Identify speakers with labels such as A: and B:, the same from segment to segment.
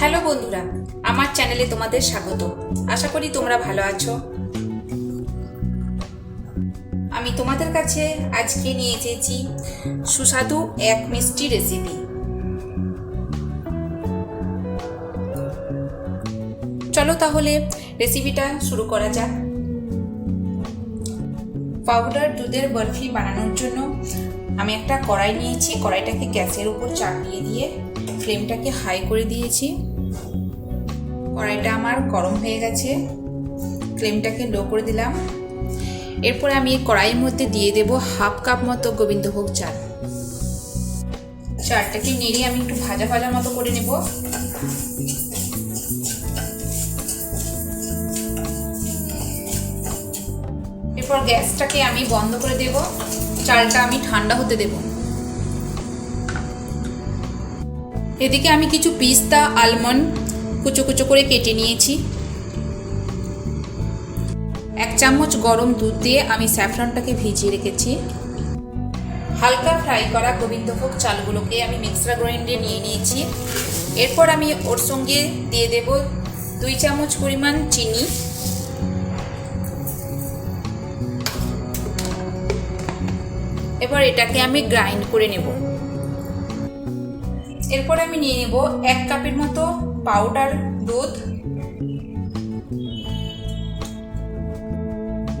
A: Hello বন্ধুরা, আমার চ্যানেলে তোমাদের স্বাগত। আশা করি তোমরা ভালো আছো। আমি তোমাদের কাছে আজকে নিয়ে এসেছি সুস্বাদু এক মিষ্টি রেসিপি চলো তাহলে রেসিপিটা শুরু করা যাক। পাউডার দুধের বরফি বানানোর জন্য আমি একটা কড়াই নিয়েছি। কড়াইটাকে গ্যাসের উপর চাপিয়ে দিয়ে ফ্লেমটাকে হাই করে দিয়েছি। কড়াইটা আমার গরম হয়ে গেছে। ফ্লেমটাকে লো করে দিলাম। এরপর আমি কড়াইয়ের মধ্যে দিয়ে দেব হাফ কাপ মতো গোবিন্দভোগ চাল। চালটাকে নেড়ে আমি একটু ভাজা ভাজা মতো করে নেব। এরপর গ্যাসটাকে আমি বন্ধ করে দেব। চালটা আমি ঠান্ডা হতে দেব। এদিকে আমি কিছু পিস্তা আলমন্ড কুচো কুচো করে কেটে নিয়েছি। এক চামচ গরম দুধ দিয়ে আমি স্যাফরনটাকে ভিজিয়ে রেখেছি। হালকা ফ্রাই করা গোবিন্দভোগ চালগুলোকে আমি মিক্সার গ্রাইন্ডে নিয়ে নিয়েছি। এরপর আমি ওর সঙ্গে দিয়ে দেব দুই চামচ পরিমাণ চিনি। এবার এটাকে আমি গ্রাইন্ড করে নেব। এরপর আমি নিয়ে নেব এক কাপের মতো পাউডার, দুধ।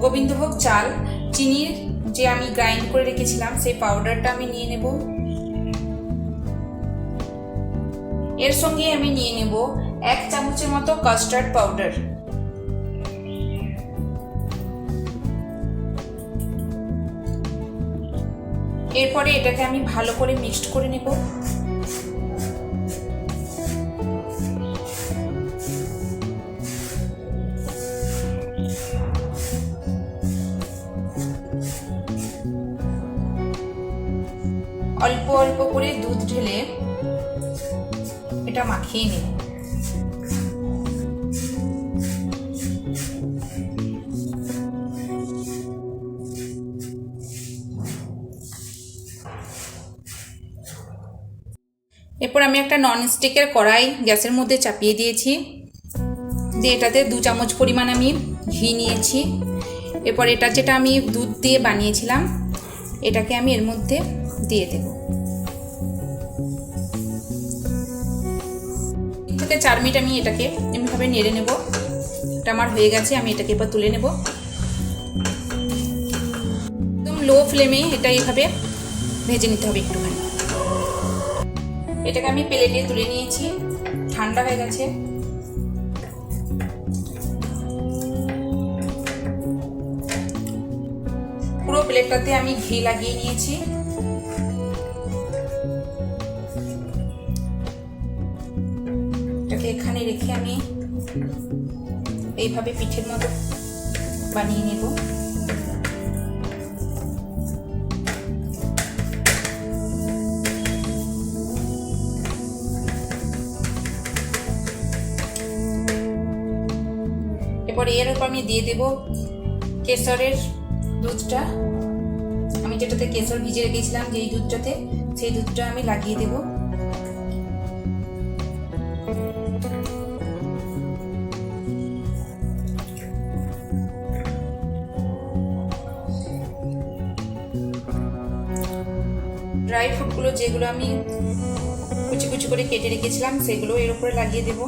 A: গোবিন্দভোগ চাল, চিনির যে আমি গ্রাইন্ড করে রেখেছিলাম, সেই পাউডারটা আমি নিয়ে নেব। এর সঙ্গে আমি নিয়ে নেব এক চামচের মতো কাস্টার্ড পাউডার এরপরে এটাকে আমি ভালো করে মিক্সড করে নেব। অল্প অল্প করে দুধ ঢেলে এটা মাখিয়ে নেব এরপর আমি একটা নন স্টিকের কড়াই গ্যাসের মধ্যে চাপিয়ে দিয়েছি। দিয়ে এটাতে দু চামচ পরিমাণ আমি ঘি নিয়েছি। এরপর এটা যেটা আমি দুধ দিয়ে বানিয়েছিলাম, এটাকে আমি এর মধ্যে দিয়ে দেব। থেকে চার মিনিট আমি এটাকে এমনিভাবে নেড়ে নেব। এটা আমার হয়ে গেছে, আমি এটাকে এবার তুলে নেব। একদম লো ফ্লেমে এটা এইভাবে ভেজে নিতে হবে একটুখানি। এটাকে আমি প্লেটে তুলে নিয়েছি, ঠান্ডা হয়ে গেছে। পুরো প্লেটটাতে আমি ঘি লাগিয়ে নিয়েছি। রেখে আমি এইভাবে পিঠের মতো বানিয়ে নেব। এরপর এর উপর আমি দিয়ে দেব কেশরের দুধটা। আমি যেটাতে কেশর ভিজে রেখেছিলাম, যেই দুধটাতে, সেই দুধটা আমি লাগিয়ে দেব। ড্রাই ফ্রুটগুলো যেগুলো আমি কুচি কুচি করে কেটে রেখেছিলাম, সেগুলো এর উপরে লাগিয়ে দেবো।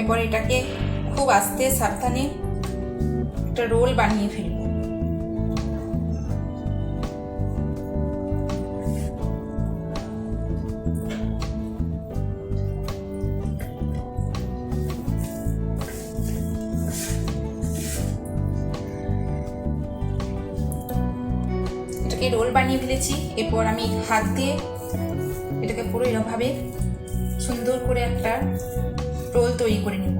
A: এরপর এটাকে খুব আস্তে সাবধানে একটা রোল বানিয়ে ফেলব। এটাকে রোল বানিয়ে ফেলেছি। এরপর আমি হাত দিয়ে এটাকে পুরো এরকমভাবে সুন্দর করে একটা রোল তৈরি করে নেব।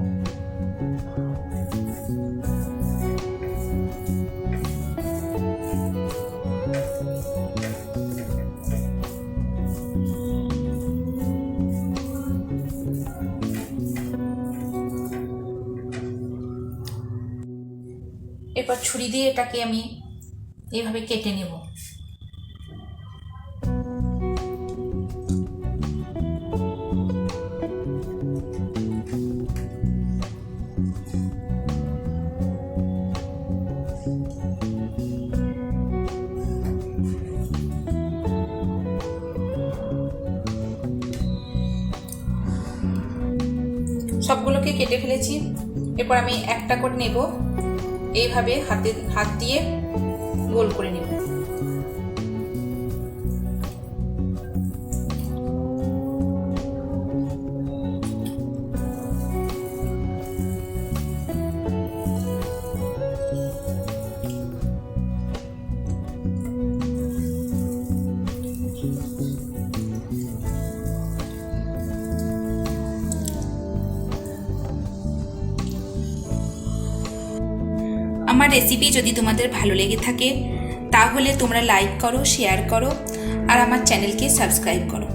A: এরপর ছুরি দিয়ে এটাকে আমি এভাবে কেটে নেব। সবগুলোকে কেটে ফেলেছি। এরপর আমি একটা করে নেব। এইভাবে হাতে হাত দিয়ে গোল করে নেব। আমার রেসিপি যদি তোমাদের ভালো লেগে থাকে, তাহলে তোমরা লাইক করো শেয়ার করো, আর আমার চ্যানেলকে সাবস্ক্রাইব করো।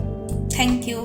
A: Thank you